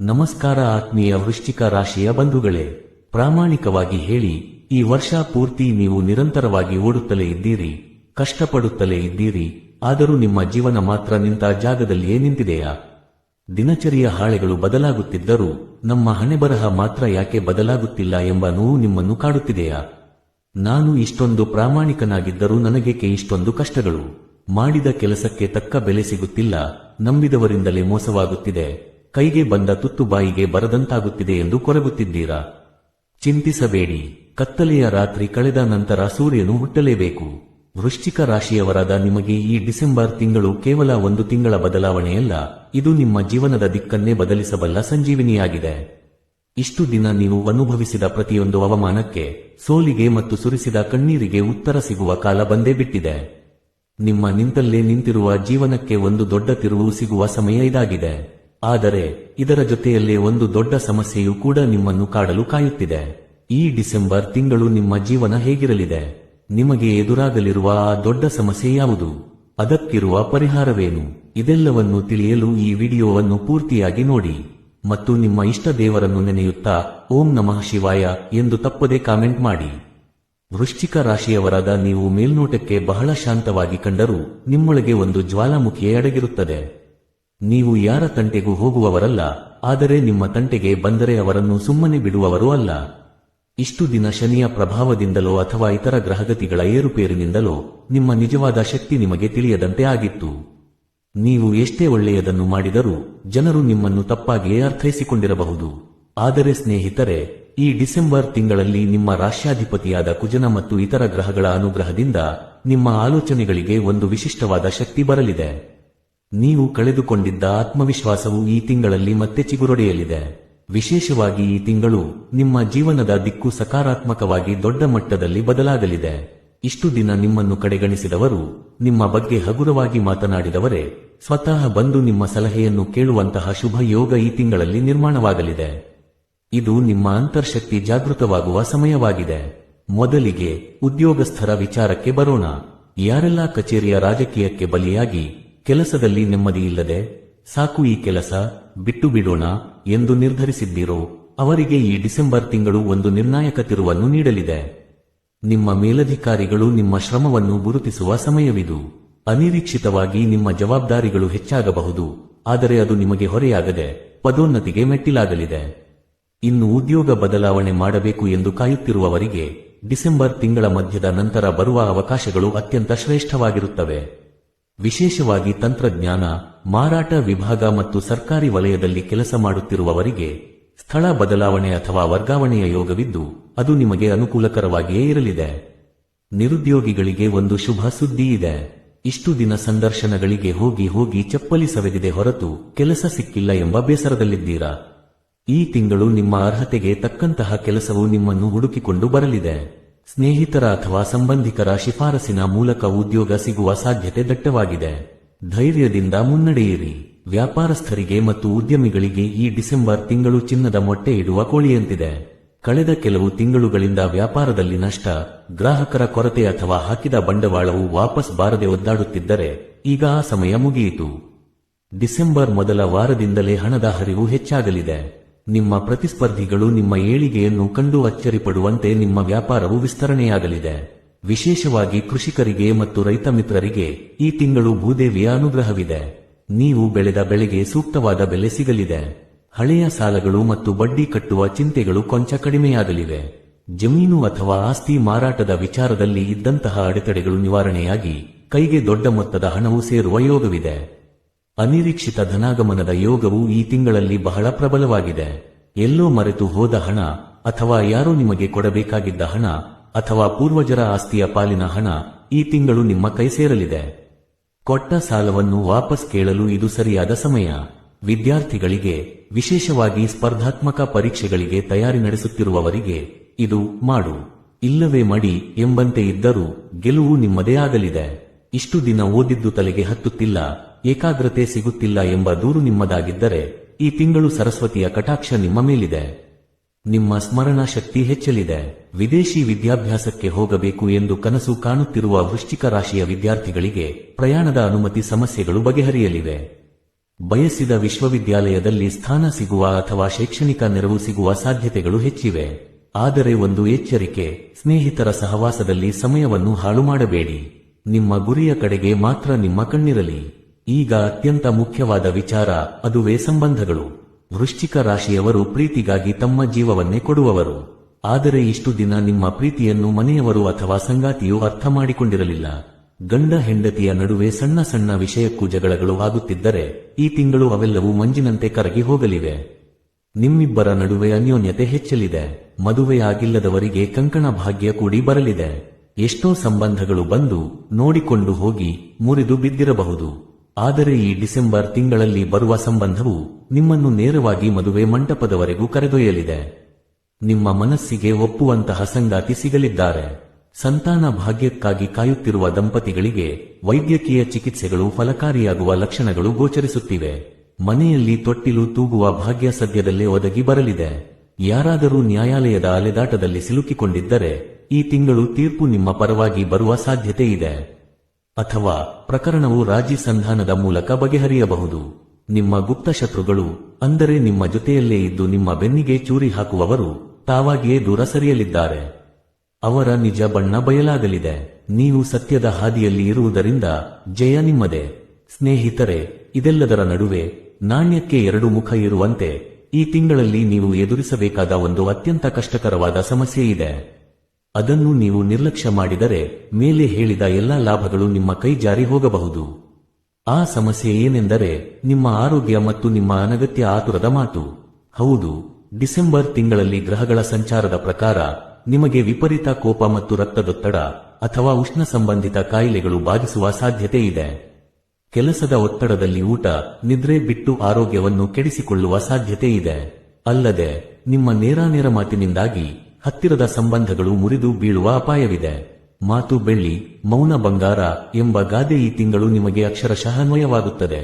ನಮಸ್ಕಾರ ಆತ್ಮೀಯ ವೃಶ್ಚಿಕ ರಾಶಿಯ ಬಂಧುಗಳೇ, ಪ್ರಾಮಾಣಿಕವಾಗಿ ಹೇಳಿ, ಈ ವರ್ಷ ಪೂರ್ತಿ ನೀವು ನಿರಂತರವಾಗಿ ಓಡುತ್ತಲೇ ಇದ್ದೀರಿ, ಕಷ್ಟಪಡುತ್ತಲೇ ಇದ್ದೀರಿ, ಆದರೂ ನಿಮ್ಮ ಜೀವನ ಮಾತ್ರ ನಿಂತ ಜಾಗದಲ್ಲಿಯೇ ನಿಂತಿದೆಯಾ? ದಿನಚರಿಯ ಹಾಳೆಗಳು ಬದಲಾಗುತ್ತಿದ್ದರೂ, ನಮ್ಮ ಹಣೆಬರಹ ಮಾತ್ರ ಯಾಕೆ ಬದಲಾಗುತ್ತಿಲ್ಲ ಎಂಬ ನೋವು ನಿಮ್ಮನ್ನು ಕಾಡುತ್ತಿದೆಯಾ? ನಾನು ಇಷ್ಟೊಂದು ಪ್ರಾಮಾಣಿಕನಾಗಿದ್ದರೂ ನನಗೇಕೆ ಇಷ್ಟೊಂದು ಕಷ್ಟಗಳು? ಮಾಡಿದ ಕೆಲಸಕ್ಕೆ ತಕ್ಕ ಬೆಲೆ ಸಿಗುತ್ತಿಲ್ಲ, ನಂಬಿದವರಿಂದಲೇ ಮೋಸವಾಗುತ್ತಿದೆ. ಕೈಗೆ ಬಂದ ತುತ್ತು ಬಾಯಿಗೆ ಬರದಂತಾಗುತ್ತಿದೆ ಎಂದು ಕೊರಗುತ್ತಿದ್ದೀರಾ? ಚಿಂತಿಸಬೇಡಿ. ಕತ್ತಲೆಯ ರಾತ್ರಿ ಕಳೆದ ನಂತರ ಸೂರ್ಯನು ಹುಟ್ಟಲೇಬೇಕು. ವೃಶ್ಚಿಕ ರಾಶಿಯವರಾದ ನಿಮಗೆ ಈ ಡಿಸೆಂಬರ್ ತಿಂಗಳು ಕೇವಲ ಒಂದು ತಿಂಗಳ ಬದಲಾವಣೆಯಲ್ಲ. ಇದು ನಿಮ್ಮ ಜೀವನದ ದಿಕ್ಕನ್ನೇ ಬದಲಿಸಬಲ್ಲ ಸಂಜೀವಿನಿಯಾಗಿದೆ. ಇಷ್ಟು ದಿನ ನೀವು ಅನುಭವಿಸಿದ ಪ್ರತಿಯೊಂದು ಅವಮಾನಕ್ಕೆ ಸೋಲಿಗೆ ಮತ್ತು ಸುರಿಸಿದ ಕಣ್ಣೀರಿಗೆ ಉತ್ತರ ಸಿಗುವ ಕಾಲ ಬಂದೇ ಬಿಟ್ಟಿದೆ. ನಿಮ್ಮ ನಿಂತಲ್ಲೇ ನಿಂತಿರುವ ಜೀವನಕ್ಕೆ ಒಂದು ದೊಡ್ಡ ತಿರುವು ಸಿಗುವ ಸಮಯ ಇದಾಗಿದೆ. ಆದರೆ ಇದರ ಜೊತೆಯಲ್ಲೇ ಒಂದು ದೊಡ್ಡ ಸಮಸ್ಯೆಯೂ ಕೂಡ ನಿಮ್ಮನ್ನು ಕಾಡಲು ಕಾಯುತ್ತಿದೆ. ಈ ಡಿಸೆಂಬರ್ ತಿಂಗಳು ನಿಮ್ಮ ಜೀವನ ಹೇಗಿರಲಿದೆ? ನಿಮಗೆ ಎದುರಾಗಲಿರುವ ಆ ದೊಡ್ಡ ಸಮಸ್ಯೆ ಯಾವುದು? ಅದಕ್ಕಿರುವ ಪರಿಹಾರವೇನು? ಇದೆಲ್ಲವನ್ನು ತಿಳಿಯಲು ಈ ವಿಡಿಯೋವನ್ನು ಪೂರ್ತಿಯಾಗಿ ನೋಡಿ. ಮತ್ತು ನಿಮ್ಮ ಇಷ್ಟ ದೇವರನ್ನು ನೆನೆಯುತ್ತಾ, ಓಂ ನಮಃ ಶಿವಾಯ ಎಂದು ತಪ್ಪದೆ ಕಾಮೆಂಟ್ ಮಾಡಿ. ವೃಶ್ಚಿಕ ರಾಶಿಯವರಾದ ನೀವು ಮೇಲ್ನೋಟಕ್ಕೆ ಬಹಳ ಶಾಂತವಾಗಿ ಕಂಡರೂ ನಿಮ್ಮೊಳಗೆ ಒಂದು ಜ್ವಾಲಾಮುಖಿಯೇ ಅಡಗಿರುತ್ತದೆ. ನೀವು ಯಾರ ತಂಟೆಗೂ ಹೋಗುವವರಲ್ಲ, ಆದರೆ ನಿಮ್ಮ ತಂಟೆಗೆ ಬಂದರೆ ಅವರನ್ನು ಸುಮ್ಮನೆ ಬಿಡುವವರೂ ಅಲ್ಲ. ಇಷ್ಟು ದಿನ ಶನಿಯ ಪ್ರಭಾವದಿಂದಲೋ ಅಥವಾ ಇತರ ಗ್ರಹಗತಿಗಳ ಏರುಪೇರಿನಿಂದಲೋ ನಿಮ್ಮ ನಿಜವಾದ ಶಕ್ತಿ ನಿಮಗೆ ತಿಳಿಯದಂತೆ ಆಗಿತ್ತು. ನೀವು ಎಷ್ಟೇ ಒಳ್ಳೆಯದನ್ನು ಮಾಡಿದರೂ ಜನರು ನಿಮ್ಮನ್ನು ತಪ್ಪಾಗಿಯೇ ಅರ್ಥೈಸಿಕೊಂಡಿರಬಹುದು. ಆದರೆ ಸ್ನೇಹಿತರೆ, ಈ ಡಿಸೆಂಬರ್ ತಿಂಗಳಲ್ಲಿ ನಿಮ್ಮ ರಾಷ್ಟ್ರಾಧಿಪತಿಯಾದ ಕುಜನ ಮತ್ತು ಇತರ ಗ್ರಹಗಳ ಅನುಗ್ರಹದಿಂದ ನಿಮ್ಮ ಆಲೋಚನೆಗಳಿಗೆ ಒಂದು ವಿಶಿಷ್ಟವಾದ ಶಕ್ತಿ ಬರಲಿದೆ. ನೀವು ಕಳೆದುಕೊಂಡಿದ್ದ ಆತ್ಮವಿಶ್ವಾಸವು ಈ ತಿಂಗಳಲ್ಲಿ ಮತ್ತೆ ಚಿಗುರೊಡೆಯಲಿದೆ. ವಿಶೇಷವಾಗಿ ಈ ತಿಂಗಳು ನಿಮ್ಮ ಜೀವನದ ದಿಕ್ಕು ಸಕಾರಾತ್ಮಕವಾಗಿ ದೊಡ್ಡ ಮಟ್ಟದಲ್ಲಿ ಬದಲಾಗಲಿದೆ. ಇಷ್ಟು ದಿನ ನಿಮ್ಮನ್ನು ಕಡೆಗಣಿಸಿದವರು, ನಿಮ್ಮ ಬಗ್ಗೆ ಹಗುರವಾಗಿ ಮಾತನಾಡಿದವರೇ, ಸ್ವತಃ ಬಂದು ನಿಮ್ಮ ಸಲಹೆಯನ್ನು ಕೇಳುವಂತಹ ಶುಭ ಯೋಗ ಈ ತಿಂಗಳಲ್ಲಿ ನಿರ್ಮಾಣವಾಗಲಿದೆ. ಇದು ನಿಮ್ಮ ಅಂತರ್ಶಕ್ತಿ ಜಾಗೃತವಾಗುವ ಸಮಯವಾಗಿದೆ. ಮೊದಲಿಗೆ ಉದ್ಯೋಗಸ್ಥರ ವಿಚಾರಕ್ಕೆ ಬರೋಣ. ಯಾರೆಲ್ಲಾ ಕಚೇರಿಯ ರಾಜಕೀಯಕ್ಕೆ ಬಲಿಯಾಗಿ ಕೆಲಸದಲ್ಲಿ ನೆಮ್ಮದಿಯಿಲ್ಲದೆ, ಸಾಕು ಈ ಕೆಲಸ, ಬಿಟ್ಟು ಬಿಡೋಣ ಎಂದು ನಿರ್ಧರಿಸಿದ್ದೀರೋ, ಅವರಿಗೆ ಈ ಡಿಸೆಂಬರ್ ತಿಂಗಳು ಒಂದು ನಿರ್ಣಾಯಕ ತಿರುವನ್ನು ನೀಡಲಿದೆ. ನಿಮ್ಮ ಮೇಲಧಿಕಾರಿಗಳು ನಿಮ್ಮ ಶ್ರಮವನ್ನು ಗುರುತಿಸುವ ಸಮಯವಿದು. ಅನಿರೀಕ್ಷಿತವಾಗಿ ನಿಮ್ಮ ಜವಾಬ್ದಾರಿಗಳು ಹೆಚ್ಚಾಗಬಹುದು, ಆದರೆ ಅದು ನಿಮಗೆ ಹೊರೆಯಾಗದೆ, ಪದೋನ್ನತಿಗೆ ಮೆಟ್ಟಿಲಾಗಲಿದೆ. ಇನ್ನು ಉದ್ಯೋಗ ಬದಲಾವಣೆ ಮಾಡಬೇಕು ಎಂದು ಕಾಯುತ್ತಿರುವವರಿಗೆ, ಡಿಸೆಂಬರ್ ತಿಂಗಳ ಮಧ್ಯದ ನಂತರ ಬರುವ ಅವಕಾಶಗಳು ಅತ್ಯಂತ ಶ್ರೇಷ್ಠವಾಗಿರುತ್ತವೆ. ವಿಶೇಷವಾಗಿ ತಂತ್ರಜ್ಞಾನ, ಮಾರಾಟ ವಿಭಾಗ ಮತ್ತು ಸರ್ಕಾರಿ ವಲಯದಲ್ಲಿ ಕೆಲಸ ಮಾಡುತ್ತಿರುವವರಿಗೆ ಸ್ಥಳ ಬದಲಾವಣೆ ಅಥವಾ ವರ್ಗಾವಣೆಯ ಯೋಗವಿದ್ದು, ಅದು ನಿಮಗೆ ಅನುಕೂಲಕರವಾಗಿಯೇ ಇರಲಿದೆ. ನಿರುದ್ಯೋಗಿಗಳಿಗೆ ಒಂದು ಶುಭ ಸುದ್ದಿ ಇದೆ. ಇಷ್ಟು ದಿನ ಸಂದರ್ಶನಗಳಿಗೆ ಹೋಗಿ ಹೋಗಿ ಚಪ್ಪಲಿ ಸವೆದಿದೆ ಹೊರತು ಕೆಲಸ ಸಿಕ್ಕಿಲ್ಲ ಎಂಬ ಬೇಸರದಲ್ಲಿದ್ದೀರಾ? ಈ ತಿಂಗಳು ನಿಮ್ಮ ಅರ್ಹತೆಗೆ ತಕ್ಕಂತಹ ಕೆಲಸವು ನಿಮ್ಮನ್ನು ಹುಡುಕಿಕೊಂಡು ಬರಲಿದೆ. ಸ್ನೇಹಿತರ ಅಥವಾ ಸಂಬಂಧಿಕರ ಶಿಫಾರಸಿನ ಮೂಲಕ ಉದ್ಯೋಗ ಸಿಗುವ ಸಾಧ್ಯತೆ ದಟ್ಟವಾಗಿದೆ. ಧೈರ್ಯದಿಂದ ಮುನ್ನಡೆಯಿರಿ. ವ್ಯಾಪಾರಸ್ಥರಿಗೆ ಮತ್ತು ಉದ್ಯಮಿಗಳಿಗೆ ಈ ಡಿಸೆಂಬರ್ ತಿಂಗಳು ಚಿನ್ನದ ಮೊಟ್ಟೆ ಇಡುವ ಕೋಳಿಯಂತಿದೆ. ಕಳೆದ ಕೆಲವು ತಿಂಗಳುಗಳಿಂದ ವ್ಯಾಪಾರದಲ್ಲಿ ನಷ್ಟ, ಗ್ರಾಹಕರ ಕೊರತೆ ಅಥವಾ ಹಾಕಿದ ಬಂಡವಾಳವು ವಾಪಸ್ ಬಾರದೆ ಒದ್ದಾಡುತ್ತಿದ್ದರೆ, ಈಗ ಆ ಸಮಯ ಮುಗಿಯಿತು. ಡಿಸೆಂಬರ್ ಮೊದಲ ವಾರದಿಂದಲೇ ಹಣದ ಹರಿವು ಹೆಚ್ಚಾಗಲಿದೆ. ನಿಮ್ಮ ಪ್ರತಿಸ್ಪರ್ಧಿಗಳು ನಿಮ್ಮ ಏಳಿಗೆಯನ್ನು ಕಂಡು ಅಚ್ಚರಿಪಡುವಂತೆ ನಿಮ್ಮ ವ್ಯಾಪಾರವು ವಿಸ್ತರಣೆಯಾಗಲಿದೆ. ವಿಶೇಷವಾಗಿ ಕೃಷಿಕರಿಗೆ ಮತ್ತು ರೈತ ಮಿತ್ರರಿಗೆ ಈ ತಿಂಗಳು ಭೂದೇವಿಯ ಅನುಗ್ರಹವಿದೆ. ನೀವು ಬೆಳೆದ ಬೆಳೆಗೆ ಸೂಕ್ತವಾದ ಬೆಲೆ ಸಿಗಲಿದೆ. ಹಳೆಯ ಸಾಲಗಳು ಮತ್ತು ಬಡ್ಡಿ ಕಟ್ಟುವ ಚಿಂತೆಗಳು ಕೊಂಚ ಕಡಿಮೆಯಾಗಲಿವೆ. ಜಮೀನು ಅಥವಾ ಆಸ್ತಿ ಮಾರಾಟದ ವಿಚಾರದಲ್ಲಿ ಇದ್ದಂತಹ ಅಡೆತಡೆಗಳು ನಿವಾರಣೆಯಾಗಿ ಕೈಗೆ ದೊಡ್ಡ ಮೊತ್ತದ ಹಣವು ಸೇರುವ ಯೋಗವಿದೆ. ಅನಿರೀಕ್ಷಿತ ಧನಾಗಮನದ ಯೋಗವು ಈ ತಿಂಗಳಲ್ಲಿ ಬಹಳ ಪ್ರಬಲವಾಗಿದೆ. ಎಲ್ಲೋ ಮರೆತು ಹೋದ ಹಣ, ಅಥವಾ ಯಾರೋ ನಿಮಗೆ ಕೊಡಬೇಕಾಗಿದ್ದ ಹಣ, ಅಥವಾ ಪೂರ್ವಜರ ಆಸ್ತಿಯ ಪಾಲಿನ ಹಣ, ಈ ತಿಂಗಳು ನಿಮ್ಮ ಕೈ ಸೇರಲಿದೆ. ಕೊಟ್ಟ ಸಾಲವನ್ನು ವಾಪಸ್ ಕೇಳಲು ಇದು ಸರಿಯಾದ ಸಮಯ. ವಿದ್ಯಾರ್ಥಿಗಳಿಗೆ, ವಿಶೇಷವಾಗಿ ಸ್ಪರ್ಧಾತ್ಮಕ ಪರೀಕ್ಷೆಗಳಿಗೆ ತಯಾರಿ ನಡೆಸುತ್ತಿರುವವರಿಗೆ, ಇದು ಮಾಡು. ಇಲ್ಲವೇ ಮಡಿ ಎಂಬಂತೆ ಇದ್ದರೂ ಗೆಲುವು ನಿಮ್ಮದೇ ಆಗಲಿದೆ. ಇಷ್ಟು ದಿನ ಓದಿದ್ದು ತಲೆಗೆ ಹತ್ತುತ್ತಿಲ್ಲ. ಏಕಾಗ್ರತೆ ಸಿಗುತ್ತಿಲ್ಲ ಎಂಬ ದೂರು ನಿಮ್ಮದಾಗಿದ್ದರೆ ಈ ತಿಂಗಳು ಸರಸ್ವತಿಯ ಕಟಾಕ್ಷ ನಿಮ್ಮ ಮೇಲಿದೆ. ನಿಮ್ಮ ಸ್ಮರಣಾ ಶಕ್ತಿ ಹೆಚ್ಚಲಿದೆ. ವಿದೇಶಿ ವಿದ್ಯಾಭ್ಯಾಸಕ್ಕೆ ಹೋಗಬೇಕು ಎಂದು ಕನಸು ಕಾಣುತ್ತಿರುವ ವೃಶ್ಚಿಕ ರಾಶಿಯ ವಿದ್ಯಾರ್ಥಿಗಳಿಗೆ ಪ್ರಯಾಣದ ಅನುಮತಿ ಸಮಸ್ಯೆಗಳು ಬಗೆಹರಿಯಲಿವೆ. ಬಯಸಿದ ವಿಶ್ವವಿದ್ಯಾಲಯದಲ್ಲಿ ಸ್ಥಾನ ಸಿಗುವ ಅಥವಾ ಶೈಕ್ಷಣಿಕ ನೆರವು ಸಿಗುವ ಸಾಧ್ಯತೆಗಳು ಹೆಚ್ಚಿವೆ. ಆದರೆ ಒಂದು ಎಚ್ಚರಿಕೆ, ಸ್ನೇಹಿತರ ಸಹವಾಸದಲ್ಲಿ ಸಮಯವನ್ನು ಹಾಳು ಮಾಡಬೇಡಿ ನಿಮ್ಮ ಗುರಿಯ ಕಡೆಗೆ ಮಾತ್ರ ನಿಮ್ಮ ಕಣ್ಣಿರಲಿ. ಈಗ ಅತ್ಯಂತ ಮುಖ್ಯವಾದ ವಿಚಾರ ಅದುವೇ ಸಂಬಂಧಗಳು. ವೃಶ್ಚಿಕ ರಾಶಿಯವರು ಪ್ರೀತಿಗಾಗಿ ತಮ್ಮ ಜೀವವನ್ನೇ ಕೊಡುವವರು. ಆದರೆ ಇಷ್ಟು ದಿನ ನಿಮ್ಮ ಪ್ರೀತಿಯನ್ನು ಮನೆಯವರು ಅಥವಾ ಸಂಗಾತಿಯು ಅರ್ಥ ಮಾಡಿಕೊಂಡಿರಲಿಲ್ಲ. ಗಂಡ ಹೆಂಡತಿಯ ನಡುವೆ ಸಣ್ಣ ಸಣ್ಣ ವಿಷಯಕ್ಕೂ ಜಗಳಗಳು ಆಗುತ್ತಿದ್ದರೆ ಈ ತಿಂಗಳು ಅವೆಲ್ಲವೂ ಮಂಜಿನಂತೆ ಕರಗಿ ಹೋಗಲಿವೆ. ನಿಮ್ಮಿಬ್ಬರ ನಡುವೆ ಅನ್ಯೋನ್ಯತೆ ಹೆಚ್ಚಲಿದೆ. ಮದುವೆಯಾಗಿಲ್ಲದವರಿಗೆ ಕಂಕಣ ಭಾಗ್ಯ ಕೂಡಿ ಬರಲಿದೆ. ಎಷ್ಟೋ ಸಂಬಂಧಗಳು ಬಂದು ನೋಡಿಕೊಂಡು ಹೋಗಿ ಮುರಿದು ಬಿದ್ದಿರಬಹುದು. ಆದರೆ ಈ ಡಿಸೆಂಬರ್ ತಿಂಗಳಲ್ಲಿ ಬರುವ ಸಂಬಂಧವು ನಿಮ್ಮನ್ನು ನೇರವಾಗಿ ಮದುವೆ ಮಂಟಪದವರೆಗೂ ಕರೆದೊಯ್ಯಲಿದೆ. ನಿಮ್ಮ ಮನಸ್ಸಿಗೆ ಒಪ್ಪುವಂತಹ ಸಂಗಾತಿ ಸಿಗಲಿದ್ದಾರೆ. ಸಂತಾನ ಭಾಗ್ಯಕ್ಕಾಗಿ ಕಾಯುತ್ತಿರುವ ದಂಪತಿಗಳಿಗೆ ವೈದ್ಯಕೀಯ ಚಿಕಿತ್ಸೆಗಳು ಫಲಕಾರಿಯಾಗುವ ಲಕ್ಷಣಗಳು ಗೋಚರಿಸುತ್ತಿವೆ. ಮನೆಯಲ್ಲಿ ತೊಟ್ಟಿಲು ತೂಗುವ ಭಾಗ್ಯ ಸದ್ಯದಲ್ಲೇ ಒದಗಿ ಬರಲಿದೆ. ಯಾರಾದರೂ ನ್ಯಾಯಾಲಯದ ಅಲೆದಾಟದಲ್ಲಿ ಸಿಲುಕಿಕೊಂಡಿದ್ದರೆ ಈ ತಿಂಗಳು ತೀರ್ಪು ನಿಮ್ಮ ಪರವಾಗಿ ಬರುವ ಸಾಧ್ಯತೆ ಇದೆ. ಅಥವಾ ಪ್ರಕರಣವು ರಾಜಿ ಸಂಧಾನದ ಮೂಲಕ ಬಗೆಹರಿಯಬಹುದು. ನಿಮ್ಮ ಗುಪ್ತ ಶತ್ರುಗಳು, ಅಂದರೆ ನಿಮ್ಮ ಜೊತೆಯಲ್ಲೇ ಇದ್ದು ನಿಮ್ಮ ಬೆನ್ನಿಗೆ ಚೂರಿ ಹಾಕುವವರು, ತಾವಾಗಿಯೇ ದೂರ ಸರಿಯಲಿದ್ದಾರೆ. ಅವರ ನಿಜ ಬಣ್ಣ ಬಯಲಾಗಲಿದೆ. ನೀವು ಸತ್ಯದ ಹಾದಿಯಲ್ಲಿ ಇರುವುದರಿಂದ ಜಯ ನಿಮ್ಮದೇ. ಸ್ನೇಹಿತರೆ, ಇದೆಲ್ಲದರ ನಡುವೆ ನಾಣ್ಯಕ್ಕೆ ಎರಡು ಮುಖ ಇರುವಂತೆ, ಈ ತಿಂಗಳಲ್ಲಿ ನೀವು ಎದುರಿಸಬೇಕಾದ ಒಂದು ಅತ್ಯಂತ ಕಷ್ಟಕರವಾದ ಸಮಸ್ಯೆ ಇದೆ ಅದನ್ನು ನೀವು ನಿರ್ಲಕ್ಷ್ಯ ಮಾಡಿದರೆ ಮೇಲೆ ಹೇಳಿದ ಎಲ್ಲಾ ಲಾಭಗಳು ನಿಮ್ಮ ಕೈ ಜಾರಿ ಹೋಗಬಹುದು. ಆ ಸಮಸ್ಯೆ ಏನೆಂದರೆ ನಿಮ್ಮ ಆರೋಗ್ಯ ಮತ್ತು ನಿಮ್ಮ ಅನಗತ್ಯ ಆತುರದ ಮಾತು. ಹೌದು, ಡಿಸೆಂಬರ್ ತಿಂಗಳಲ್ಲಿ ಗ್ರಹಗಳ ಸಂಚಾರದ ಪ್ರಕಾರ ನಿಮಗೆ ವಿಪರೀತ ಕೋಪ ಮತ್ತು ರಕ್ತದೊತ್ತಡ ಅಥವಾ ಉಷ್ಣ ಸಂಬಂಧಿತ ಕಾಯಿಲೆಗಳು ಬಾಧಿಸುವ ಸಾಧ್ಯತೆ ಇದೆ. ಕೆಲಸದ ಒತ್ತಡದಲ್ಲಿ ಊಟ, ನಿದ್ರೆ ಬಿಟ್ಟು ಆರೋಗ್ಯವನ್ನು ಕೆಡಿಸಿಕೊಳ್ಳುವ ಸಾಧ್ಯತೆ ಇದೆ. ಅಲ್ಲದೆ, ನಿಮ್ಮ ನೇರಾನೇರ ಮಾತಿನಿಂದಾಗಿ ಹತ್ತಿರದ ಸಂಬಂಧಗಳು ಮುರಿದು ಬೀಳುವ ಅಪಾಯವಿದೆ. ಮಾತು ಬೆಳ್ಳಿ, ಮೌನ ಬಂಗಾರ ಎಂಬ ಗಾದೆ ಈ ತಿಂಗಳು ನಿಮಗೆ ಅಕ್ಷರಶಃ ಅನ್ವಯವಾಗುತ್ತದೆ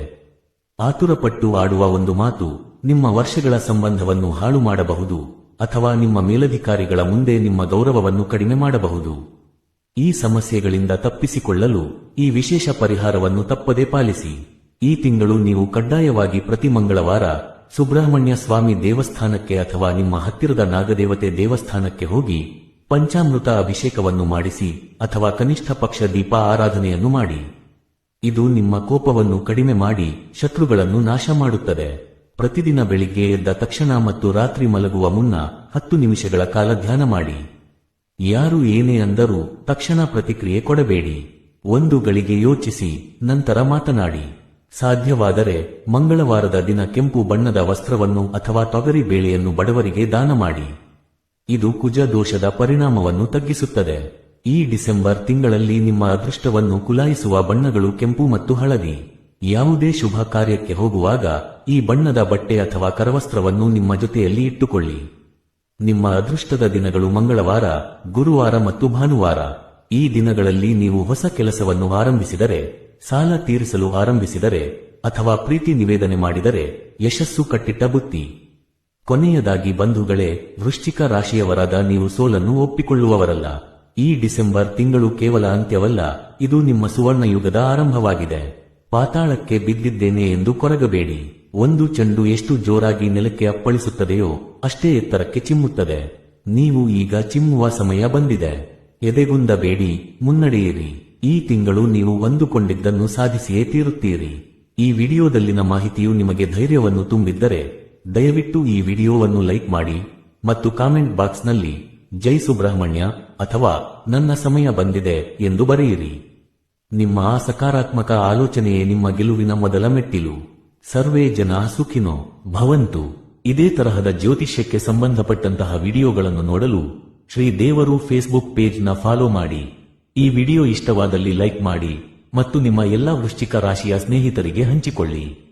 ಆತುರಪಟ್ಟು ಆಡುವ ಒಂದು ಮಾತು, ನಿಮ್ಮ ವರ್ಷಗಳ ಸಂಬಂಧವನ್ನು ಹಾಳು ಮಾಡಬಹುದು, ಅಥವಾ ನಿಮ್ಮ ಮೇಲಧಿಕಾರಿಗಳ ಮುಂದೆ ನಿಮ್ಮ ಗೌರವವನ್ನು ಕಡಿಮೆ ಮಾಡಬಹುದು. ಈ ಸಮಸ್ಯೆಗಳಿಂದ ತಪ್ಪಿಸಿಕೊಳ್ಳಲು ಈ ವಿಶೇಷ ಪರಿಹಾರವನ್ನು ತಪ್ಪದೇ ಪಾಲಿಸಿ. ಈ ತಿಂಗಳು ನೀವು ಕಡ್ಡಾಯವಾಗಿ ಪ್ರತಿ ಮಂಗಳವಾರ ಸುಬ್ರಹ್ಮಣ್ಯ ಸ್ವಾಮಿ ದೇವಸ್ಥಾನಕ್ಕೆ ಅಥವಾ ನಿಮ್ಮ ಹತ್ತಿರದ ನಾಗದೇವತೆ ದೇವಸ್ಥಾನಕ್ಕೆ ಹೋಗಿ ಪಂಚಾಮೃತ ಅಭಿಷೇಕವನ್ನು ಮಾಡಿಸಿ ಅಥವಾ ಕನಿಷ್ಠ ಪಕ್ಷ ದೀಪ ಆರಾಧನೆಯನ್ನು ಮಾಡಿ. ಇದು ನಿಮ್ಮ ಕೋಪವನ್ನು ಕಡಿಮೆ ಮಾಡಿ ಶತ್ರುಗಳನ್ನು ನಾಶ ಮಾಡುತ್ತದೆ. ಪ್ರತಿದಿನ ಬೆಳಿಗ್ಗೆ ಎದ್ದ ತಕ್ಷಣ ಮತ್ತು ರಾತ್ರಿ ಮಲಗುವ ಮುನ್ನ ಹತ್ತು ನಿಮಿಷಗಳ ಕಾಲ ಧ್ಯಾನ ಮಾಡಿ. ಯಾರು ಏನೇ ಅಂದರೂ ತಕ್ಷಣ ಪ್ರತಿಕ್ರಿಯೆ ಕೊಡಬೇಡಿ. ಒಂದು ಗಳಿಗೆ ಯೋಚಿಸಿ, ನಂತರ ಮಾತನಾಡಿ. ಸಾಧ್ಯವಾದರೆ ಮಂಗಳವಾರದ ದಿನ ಕೆಂಪು ಬಣ್ಣದ ವಸ್ತ್ರವನ್ನು ಅಥವಾ ತೊಗರಿ ಬೇಳೆಯನ್ನು ಬಡವರಿಗೆ ದಾನ ಮಾಡಿ. ಇದು ಕುಜ ದೋಷದ ಪರಿಣಾಮವನ್ನು ತಗ್ಗಿಸುತ್ತದೆ. ಈ ಡಿಸೆಂಬರ್ ತಿಂಗಳಲ್ಲಿ ನಿಮ್ಮ ಅದೃಷ್ಟವನ್ನು ಕುಲಾಯಿಸುವ ಬಣ್ಣಗಳು ಕೆಂಪು ಮತ್ತು ಹಳದಿ. ಯಾವುದೇ ಶುಭ ಕಾರ್ಯಕ್ಕೆ ಹೋಗುವಾಗ ಈ ಬಣ್ಣದ ಬಟ್ಟೆ ಅಥವಾ ಕರವಸ್ತ್ರವನ್ನು ನಿಮ್ಮ ಜೊತೆಯಲ್ಲಿ ಇಟ್ಟುಕೊಳ್ಳಿ. ನಿಮ್ಮ ಅದೃಷ್ಟದ ದಿನಗಳು ಮಂಗಳವಾರ, ಗುರುವಾರ ಮತ್ತು ಭಾನುವಾರ. ಈ ದಿನಗಳಲ್ಲಿ ನೀವು ಹೊಸ ಕೆಲಸವನ್ನು ಆರಂಭಿಸಿದರೆ ಸಾಲ ತೀರಿಸಲು ಆರಂಭಿಸಿದರೆ ಅಥವಾ ಪ್ರೀತಿ ನಿವೇದನೆ ಮಾಡಿದರೆ ಯಶಸ್ಸು ಕಟ್ಟಿಟ್ಟ ಬುತ್ತಿ. ಕೊನೆಯದಾಗಿ ಬಂಧುಗಳೇ, ವೃಶ್ಚಿಕ ರಾಶಿಯವರಾದ ನೀವು ಸೋಲನ್ನು ಒಪ್ಪಿಕೊಳ್ಳುವವರಲ್ಲ. ಈ ಡಿಸೆಂಬರ್ ತಿಂಗಳು ಕೇವಲ ಅಂತ್ಯವಲ್ಲ, ಇದು ನಿಮ್ಮ ಸುವರ್ಣ ಯುಗದ ಆರಂಭವಾಗಿದೆ. ಪಾತಾಳಕ್ಕೆ ಬಿದ್ದಿದ್ದೇನೆ ಎಂದು ಕೊರಗಬೇಡಿ. ಒಂದು ಚೆಂಡು ಎಷ್ಟು ಜೋರಾಗಿ ನೆಲಕ್ಕೆ ಅಪ್ಪಳಿಸುತ್ತದೆಯೋ ಅಷ್ಟೇ ಎತ್ತರಕ್ಕೆ ಚಿಮ್ಮುತ್ತದೆ. ನೀವು ಈಗ ಚಿಮ್ಮುವ ಸಮಯ ಬಂದಿದೆ. ಎದೆಗುಂದಬೇಡಿ, ಮುನ್ನಡೆಯಿರಿ. ಈ ತಿಂಗಳು ನೀವು ಅಂದುಕೊಂಡಿದ್ದನ್ನು ಸಾಧಿಸಿಯೇ ತೀರುತ್ತೀರಿ. ಈ ವಿಡಿಯೋದಲ್ಲಿನ ಮಾಹಿತಿಯು ನಿಮಗೆ ಧೈರ್ಯವನ್ನು ತುಂಬಿದ್ದರೆ, ದಯವಿಟ್ಟು ಈ ವಿಡಿಯೋವನ್ನು ಲೈಕ್ ಮಾಡಿ ಮತ್ತು ಕಾಮೆಂಟ್ ಬಾಕ್ಸ್ನಲ್ಲಿ, ಜೈ ಸುಬ್ರಹ್ಮಣ್ಯ ಅಥವಾ ನನ್ನ ಸಮಯ ಬಂದಿದೆ ಎಂದು ಬರೆಯಿರಿ. ನಿಮ್ಮ ಆ ಸಕಾರಾತ್ಮಕ ಆಲೋಚನೆಯೇ ನಿಮ್ಮ ಗೆಲುವಿನ ಮೊದಲ ಮೆಟ್ಟಿಲು. ಸರ್ವೇ ಜನ ಸುಖಿನೋ ಭವಂತು. ಇದೇ ತರಹದ ಜ್ಯೋತಿಷ್ಯಕ್ಕೆ ಸಂಬಂಧಪಟ್ಟಂತಹ ವಿಡಿಯೋಗಳನ್ನು ನೋಡಲು ಶ್ರೀ ದೇವರು ಫೇಸ್ಬುಕ್ ಪೇಜ್ನ ಫಾಲೋ ಮಾಡಿ. ಈ ವಿಡಿಯೋ ಇಷ್ಟವಾದಲ್ಲಿ ಲೈಕ್ ಮಾಡಿ ಮತ್ತು ನಿಮ್ಮ ಎಲ್ಲಾ ವೃಶ್ಚಿಕ ರಾಶಿಯ ಸ್ನೇಹಿತರಿಗೆ ಹಂಚಿಕೊಳ್ಳಿ.